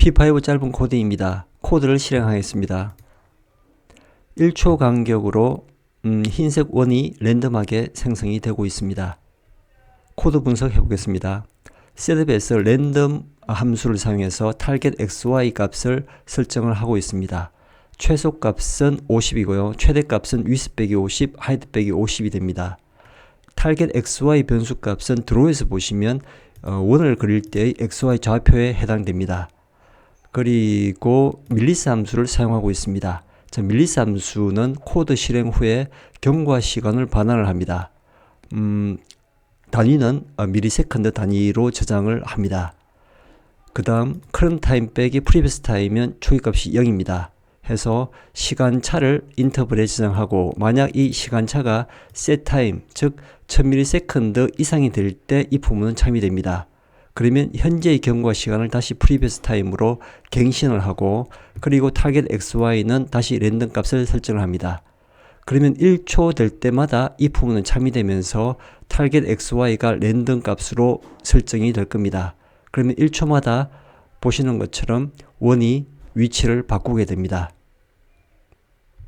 P5 짧은 코드입니다. 코드를 실행하겠습니다. 1초 간격으로 음, 흰색 원이 랜덤하게 생성이 되고 있습니다. 코드 분석해 보겠습니다. 셋업에서 랜덤 함수를 사용해서 타겟 xy 값을 설정을 하고 있습니다. 최소 값은 50이고요. 최대 값은 위스 빼기 50, 하이드 빼기 50이 됩니다. 타겟 xy 변수 값은 드로우에서 보시면 어, 원을 그릴 때의 xy 좌표에 해당됩니다. 그리고 밀리스 함수를 사용하고 있습니다. 자, 밀리스 함수는 코드 실행 후에 경과 시간을 반환을 합니다. 음, 단위는 어, 미리세컨드 단위로 저장을 합니다. 그 다음 current time 빼기 previous time은 초기값이 0입니다. 해서 시간차를 인터벌에 저장하고 만약 이 시간차가 set time 즉 1000ms 이상이 될 때이 부분은 참여됩니다. 그러면 현재의 경과 시간을 다시 previous time으로 갱신을 하고 그리고 target xy는 다시 랜덤 값을 설정을 합니다. 그러면 1초 될 때마다 이 부분은 참여되면서 target xy가 랜덤 값으로 설정이 될 겁니다. 그러면 1초마다 보시는 것처럼 원이 위치를 바꾸게 됩니다.